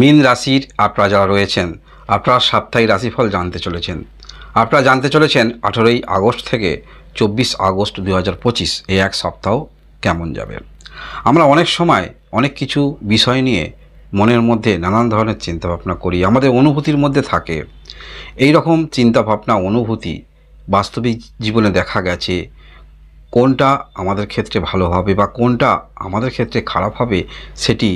মীন রাশির আপনারা যারা রয়েছেন, আপনারা সাপ্তাহিক রাশিফল জানতে চলেছেন। আপনারা জানতে চলেছেন আঠেরোই আগস্ট থেকে চব্বিশ আগস্ট দু পঁচিশ এই এক সপ্তাহ কেমন যাবে। আমরা অনেক সময় অনেক কিছু বিষয় নিয়ে মনের মধ্যে নানান ধরনের চিন্তাভাবনা করি, আমাদের অনুভূতির মধ্যে থাকে। এই রকম চিন্তাভাবনা, অনুভূতি বাস্তবিক জীবনে দেখা গেছে, কোনটা আমাদের ক্ষেত্রে ভালো হবে বা কোনটা আমাদের ক্ষেত্রে খারাপ হবে, সেটি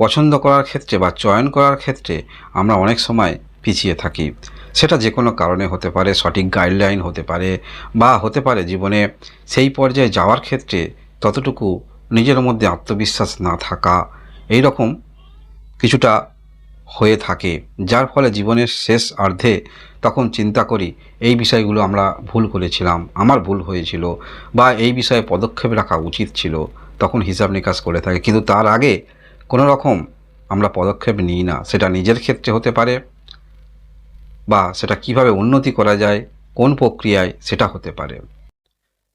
পছন্দ করার ক্ষেত্রে বা চয়ন করার ক্ষেত্রে আমরা অনেক সময় পিছিয়ে থাকি। সেটা যে কোনো কারণে হতে পারে, সঠিক গাইডলাইন হতে পারে বা হতে পারে জীবনে সেই পর্যায়ে যাওয়ার ক্ষেত্রে ততটুকু নিজের মধ্যে আত্মবিশ্বাস না থাকা। এই রকম কিছুটা হয়ে থাকে, যার ফলে জীবনের শেষ অর্ধে তখন চিন্তা করি, এই বিষয়গুলো আমরা ভুল করেছিলাম, আমার ভুল হয়েছিল বা এই বিষয়ে পদক্ষেপ রাখা উচিত ছিল, তখন হিসাব নিকাশ করে থাকে। কিন্তু তার আগে কোনো রকম আমরা পদক্ষেপ নিই না। সেটা নিজের ক্ষেত্রে হতে পারে বা সেটা কীভাবে উন্নতি করা যায়, কোন প্রক্রিয়ায় সেটা হতে পারে।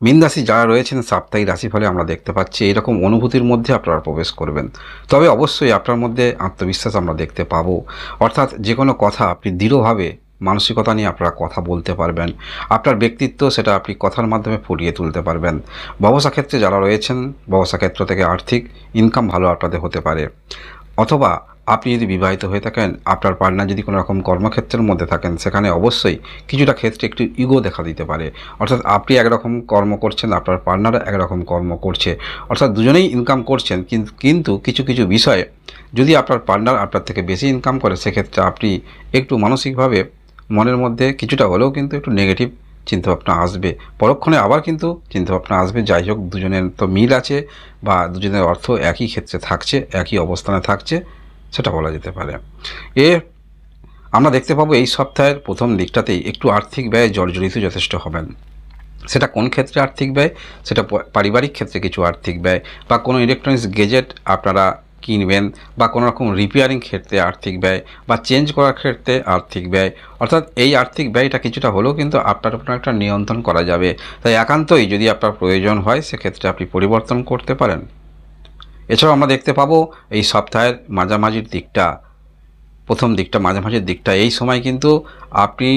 মিন রাশি যারা রয়েছেন, সাপ্তাহিক রাশিফলে আমরা দেখতে পাচ্ছি এরকম অনুভূতির মধ্যে আপনারা প্রবেশ করবেন। তবে অবশ্যই আপনার মধ্যে আত্মবিশ্বাস আমরা দেখতে পাবো। অর্থাৎ যে কোনো কথা আপনি দৃঢ়ভাবে মানসিকতা নিয়ে আপনারা কথা বলতে পারবেন। আপনার ব্যক্তিত্ব সেটা আপনি কথার মাধ্যমে ফুটিয়ে তুলতে পারবেন। ব্যবসা ক্ষেত্রে যারা রয়েছেন, ব্যবসা ক্ষেত্র থেকে আর্থিক ইনকাম ভালো আপনাদের হতে পারে। অথবা আপনি যদি বিবাহিত হয়ে থাকেন, আপনার পার্টনার যদি কোনো রকম কর্মক্ষেত্রের মধ্যে থাকেন, সেখানে অবশ্যই কিছুটা ক্ষেত্রে একটু ইগো দেখা দিতে পারে। অর্থাৎ আপনি একরকম কর্ম করছেন, আপনার পার্টনার একরকম কর্ম করছে। অর্থাৎ দুজনেই ইনকাম করছেন কিন্তু কিছু কিছু বিষয়ে যদি আপনার পার্টনার আপনার থেকে বেশি ইনকাম করে, সেক্ষেত্রে আপনি একটু মানসিকভাবে মনের মধ্যে কিছুটা হলেও কিন্তু একটু নেগেটিভ চিন্তাভাবনা আসবে। পরক্ষণে আবার কিন্তু চিন্তাভাবনা আসবে, যাই হোক দুজনের তো মিল আছে বা দুজনের অর্থ একই ক্ষেত্রে থাকছে, একই অবস্থানে থাকছে, সেটা বলা যেতে পারে। এ, আমরা দেখতে পাবো এই সপ্তাহের প্রথম দিকটাতেই একটু আর্থিক ব্যয় জর্জরিত যথেষ্ট হবেন। সেটা কোন ক্ষেত্রে আর্থিক ব্যয়? সেটা পারিবারিক ক্ষেত্রে কিছু আর্থিক ব্যয় বা কোনো ইলেকট্রনিক্স গেজেট আপনারা কিনবেন বা কোনো রকম রিপেয়ারিং ক্ষেত্রে আর্থিক ব্যয় বা চেঞ্জ করার ক্ষেত্রে আর্থিক ব্যয়। অর্থাৎ এই আর্থিক ব্যয়টা কিছুটা হলেও কিন্তু আপনার উপর একটা নিয়ন্ত্রণ করা যাবে। তাই একান্তই যদি আপনার প্রয়োজন হয়, সেক্ষেত্রে আপনি পরিবর্তন করতে পারেন। এছাড়াও আমরা দেখতে পাবো এই সপ্তাহের মাঝামাঝির দিকটা, প্রথম দিকটা, মাঝামাঝির দিকটা। এই সময় কিন্তু আপনি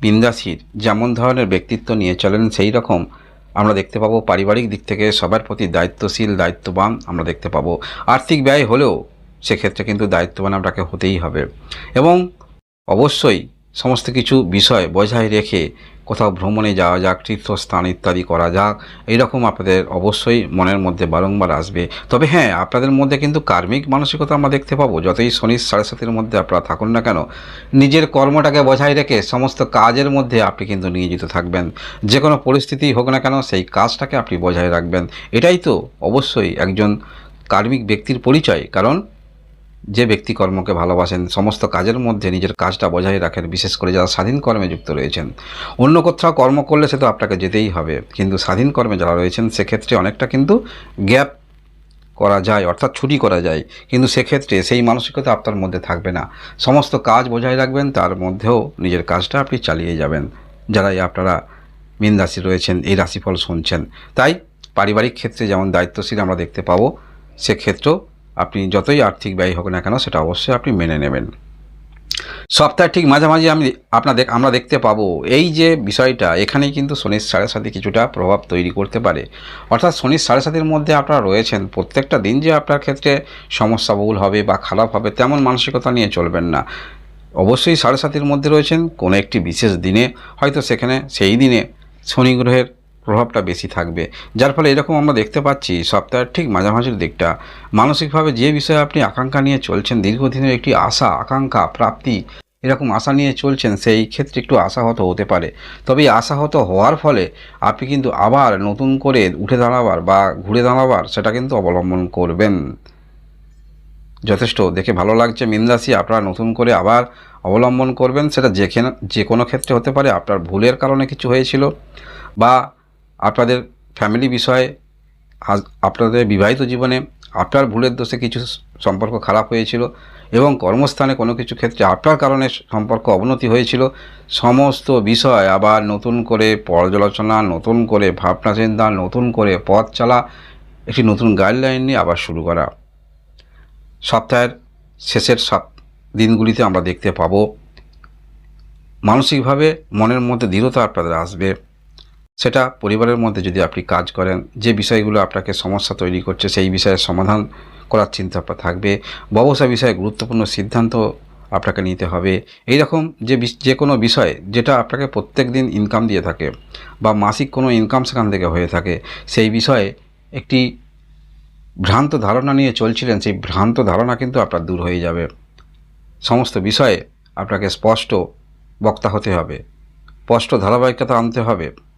বিন্দাসীর যেমন ধরনের ব্যক্তিত্ব নিয়ে চলেন, সেই রকম আমরা দেখতে পাবো পারিবারিক দিক থেকে সবার প্রতি দায়িত্বশীল, দায়িত্ববান আমরা দেখতে পাবো। আর্থিক ব্যয় হলেও সেক্ষেত্রে কিন্তু দায়িত্ববান আপনাকে হতেই হবে। এবং অবশ্যই সমস্ত কিছু বিষয় বজায় রেখে কোথাও ভ্রমণে যাওয়া যাক, তীর্থস্থান ইত্যাদি করা যাক, এইরকম আপনাদের অবশ্যই মনের মধ্যে বারংবার আসবে। তবে হ্যাঁ আপনাদের মধ্যে কিন্তু কার্মিক মানসিকতা আমরা দেখতে পাবো। যতই শনি সাড়ে সাতের মধ্যে আপনারা থাকুন না কেন, নিজের কর্মটাকে বজায় রেখে সমস্ত কাজের মধ্যে আপনি কিন্তু নিয়োজিত থাকবেন। যে কোনো পরিস্থিতি হোক না কেন, সেই কাজটাকে আপনি বজায় রাখবেন। এটাই তো অবশ্যই একজন কার্মিক ব্যক্তির পরিচয়। কারণ যে ব্যক্তি কর্মকে ভালোবাসেন, সমস্ত কাজের মধ্যে নিজের কাজটা বজায় রাখেন, বিশেষ করে যারা স্বাধীন কর্মে যুক্ত রয়েছেন। অন্য কোথাও কর্ম করলে সে তো আপনাকে যেতেই হবে, কিন্তু স্বাধীন কর্মে যারা রয়েছেন, সেক্ষেত্রে অনেকটা কিন্তু গ্যাপ করা যায়, অর্থাৎ ছুটি করা যায়। কিন্তু সেক্ষেত্রে সেই মানসিকতা আপনার মধ্যে থাকবে না। সমস্ত কাজ বজায় রাখবেন, তার মধ্যেও নিজের কাজটা আপনি চালিয়ে যাবেন। যারাই আপনারা মীন রাশি রয়েছেন, এই রাশিফল শুনছেন। তাই পারিবারিক ক্ষেত্রে যেমন দায়িত্বশীল আমরা দেখতে পাবো, সেক্ষেত্রেও আপনি যতই আর্থিক ব্যয় হোক না কেন, সেটা অবশ্যই আপনি মেনে নেবেন। সপ্তাহের ঠিক মাঝামাঝি আমি আপনাদের আমরা দেখতে পাবো। এই যে বিষয়টা, এখানেই কিন্তু শনির সাড়ে সাথে কিছুটা প্রভাব তৈরি করতে পারে। অর্থাৎ শনির সাড়ে সাতের মধ্যে আপনারা রয়েছেন, প্রত্যেকটা দিন যে আপনার ক্ষেত্রে সমস্যাবহুল হবে বা খারাপ হবে, তেমন মানসিকতা নিয়ে চলবেন না। অবশ্যই সাড়ে সাতের মধ্যে রয়েছেন কোনো একটি বিশেষ দিনে, হয়তো সেখানে সেই দিনে শনি গ্রহের প্রভাবটা বেশি থাকবে। যার ফলে এরকম আমরা দেখতে পাচ্ছি সপ্তাহের ঠিক মাঝামাঝির দিকটা। মানসিকভাবে যে বিষয়ে আপনি আকাঙ্ক্ষা নিয়ে চলছেন, দীর্ঘদিনের একটি আশা, আকাঙ্ক্ষা, প্রাপ্তি, এরকম আশা নিয়ে চলছেন, সেই ক্ষেত্রে একটু আশাহত হতে পারে। তবে আশাহত হওয়ার ফলে আপনি কিন্তু আবার নতুন করে উঠে দাঁড়াবার বা ঘুরে দাঁড়াবার সেটা কিন্তু অবলম্বন করবেন। যথেষ্ট। দেখে ভালো লাগছে মীন রাশি, আপনারা নতুন করে আবার অবলম্বন করবেন, সেটা যেখানে যে কোনো ক্ষেত্রে হতে পারে, আপনার ভুলের কারণে কিছু হয়েছিল বা আপনাদের ফ্যামিলি বিষয়ে, আজ আপনাদের বিবাহিত জীবনে আপনার ভুলের দোষে কিছু সম্পর্ক খারাপ হয়েছিল এবং কর্মস্থানে কোনো কিছু ক্ষেত্রে আপনার কারণে সম্পর্ক অবনতি হয়েছিল, সমস্ত বিষয় আবার নতুন করে পর্যালোচনা, নতুন করে ভাবনা চিন্তা, নতুন করে পথ চালা, একটি নতুন গাইডলাইন নিয়ে আবার শুরু করা। সপ্তাহের শেষের সপ দিনগুলিতে আমরা দেখতে পাবো। মানসিকভাবে মনের মধ্যে দৃঢ়তা আপনাদের আসবে। সেটা পরিবারের মধ্যে যদি আপনি কাজ করেন, যে বিষয়গুলো আপনাকে সমস্যা তৈরি করছে, সেই বিষয়ে সমাধান করার চিন্তা থাকবে। ব্যবসা বিষয়ে গুরুত্বপূর্ণ সিদ্ধান্ত আপনাকে নিতে হবে। এই রকম যে যে কোনো বিষয় যেটা আপনাকে প্রত্যেক দিন ইনকাম দিয়ে থাকে বা মাসিক কোনো ইনকাম সেখান থেকে হয়ে থাকে, সেই বিষয়ে একটি ভ্রান্ত ধারণা নিয়ে চলছিলেন, সেই ভ্রান্ত ধারণা কিন্তু আপনার দূর হয়ে যাবে। সমস্ত বিষয়ে আপনাকে স্পষ্ট বক্তা হতে হবে। স্পষ্ট ধারাবাহিকতা আনতে হবে।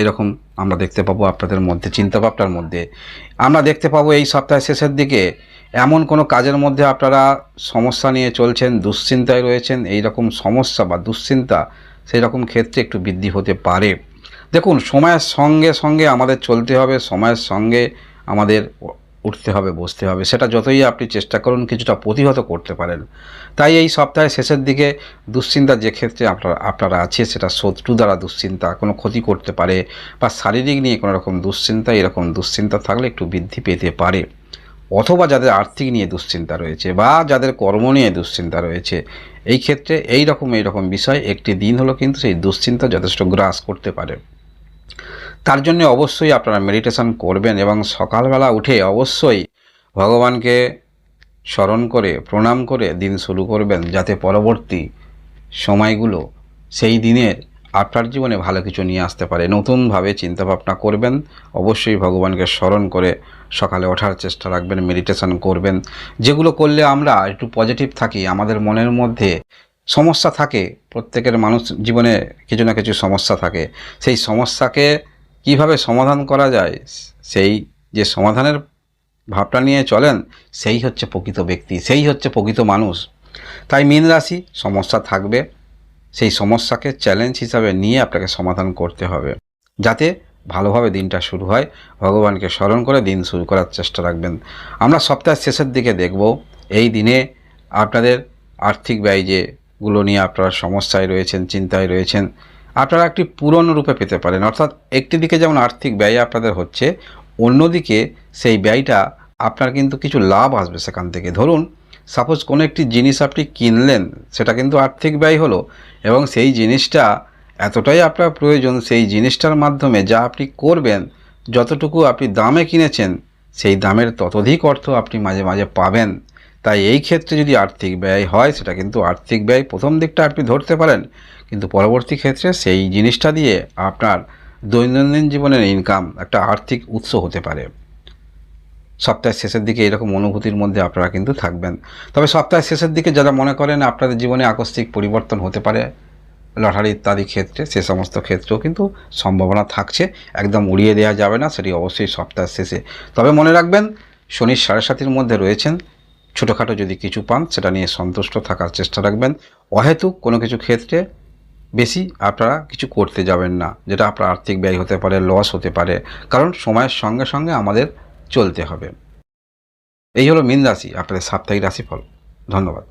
এরকম আমরা দেখতে পাবো আপনাদের মধ্যে, চিন্তাভাবনার মধ্যে। আমরা দেখতে পাবো এই সপ্তাহের শেষের দিকে এমন কোনো কাজের মধ্যে আপনারা সমস্যা নিয়ে চলছেন, দুশ্চিন্তায় রয়েছেন এই রকম সমস্যা বা দুশ্চিন্তা সেই রকম ক্ষেত্রে একটু বৃদ্ধি হতে পারে। দেখুন, সময়ের সঙ্গে সঙ্গে আমাদের চলতে হবে, সময়ের সঙ্গে আমাদের উঠতে হবে, বসতে হবে, সেটা যতই আপনি চেষ্টা করুন, কিছুটা প্রতিহত করতে পারেন। তাই এই সপ্তাহের শেষের দিকে দুশ্চিন্তা যে ক্ষেত্রে আপনারা আপনারা আছে সেটা শত্রু দ্বারা দুশ্চিন্তা, কোনো ক্ষতি করতে পারে বা শারীরিক নিয়ে কোনো রকম দুশ্চিন্তা, এরকম দুশ্চিন্তা থাকলে একটু বৃদ্ধি পেতে পারে। অথবা যাদের আর্থিক নিয়ে দুশ্চিন্তা রয়েছে বা যাদের কর্ম নিয়ে দুশ্চিন্তা রয়েছে, এই ক্ষেত্রে এই রকম এই রকম বিষয় একটি দিন হলো কিন্তু সেই দুশ্চিন্তা যথেষ্ট গ্রাস করতে পারে। তার জন্য অবশ্যই আপনারা মেডিটেশন করবেন এবং সকালবেলা উঠে অবশ্যই ভগবানকে স্মরণ করে, প্রণাম করে দিন শুরু করবেন যাতে পরবর্তী সময়গুলো সেই দিনের আপনার জীবনে ভালো কিছু নিয়ে আসতে পারে। নতুনভাবে চিন্তাভাবনা করবেন, অবশ্যই ভগবানকে স্মরণ করে সকালে ওঠার চেষ্টা রাখবেন মেডিটেশন করবেন। যেগুলো করলে আমরা একটু পজিটিভ থাকি, আমাদের মনের মধ্যে সমস্যা থাকে, প্রত্যেকের মানুষ জীবনে কিছু না কিছু সমস্যা থাকে। সেই সমস্যাকে কীভাবে সমাধান করা যায়? সেই যে সমাধানের ভাবটা নিয়ে চলেন, সেই হচ্ছে প্রকৃত ব্যক্তি, সেই হচ্ছে প্রকৃত মানুষ। তাই মীন রাশি, সমস্যা থাকবে। সেই সমস্যাকে চ্যালেঞ্জ হিসাবে নিয়ে আপনাকে সমাধান করতে হবে। যাতে ভালোভাবে দিনটা শুরু হয়, ভগবানকে স্মরণ করে দিন শুরু করার চেষ্টা রাখবেন। আমরা সপ্তাহের শেষের দিকে দেখব, এই দিনে আপনাদের আর্থিক ব্যয় যেগুলো নিয়ে আপনারা সমস্যায় রয়েছেন, চিন্তায় রয়েছেন আপনারা একটি পূরণ রূপে পেতে পারেন। অর্থাৎ একটি দিকে যেমন আর্থিক ব্যয় আপনাদের হচ্ছে, অন্যদিকে সেই ব্যয়টা আপনার কিন্তু কিছু লাভ আসবে সেখান থেকে। ধরুন সাপোজ কোনো একটি জিনিস আপনি কিনলেন, সেটা কিন্তু আর্থিক ব্যয় হলো এবং সেই জিনিসটা এতটাই আপনার প্রয়োজন, সেই জিনিসটার মাধ্যমে যা আপনি করবেন, যতটুকু আপনি দামে কিনেছেন, সেই দামের ততোধিক অর্থ আপনি মাঝে মাঝে পাবেন। তাই এই ক্ষেত্রে যদি আর্থিক ব্যয় হয়, সেটা কিন্তু আর্থিক ব্যয় প্রথম দিকটা আপনি ধরতে পারেন। কিন্তু পরবর্তী ক্ষেত্রে সেই জিনিসটা দিয়ে আপনার দৈনন্দিন জীবনের ইনকাম একটা আর্থিক উৎস হতে পারে। সপ্তাহের শেষের দিকে এরকম অনুভূতির মধ্যে আপনারা কিন্তু থাকবেন। তবে সপ্তাহের শেষের দিকে যারা মনে করেন আপনাদের জীবনে আকস্মিক পরিবর্তন হতে পারে লটারি ইত্যাদি ক্ষেত্রে, সে সমস্ত ক্ষেত্রেও কিন্তু সম্ভাবনা থাকছে। একদম উড়িয়ে দেওয়া যাবে না, সেটি অবশ্যই সপ্তাহের শেষে। তবে মনে রাখবেন, শনির সাড়ে সাতির মধ্যে রয়েছেন ছোটোখাটো যদি কিছু পান, সেটা নিয়ে সন্তুষ্ট থাকার চেষ্টা রাখবেন। অহেতুক কোনো কিছু ক্ষেত্রে বেশি আপনারা কিছু করতে যাবেন না, যেটা আপনার আর্থিক ব্যয় হতে পারে লস হতে পারে। কারণ সময়ের সঙ্গে সঙ্গে আমাদের চলতে হবে। এই হলো মীন রাশি, আপনাদের সাপ্তাহিক রাশিফল। ধন্যবাদ।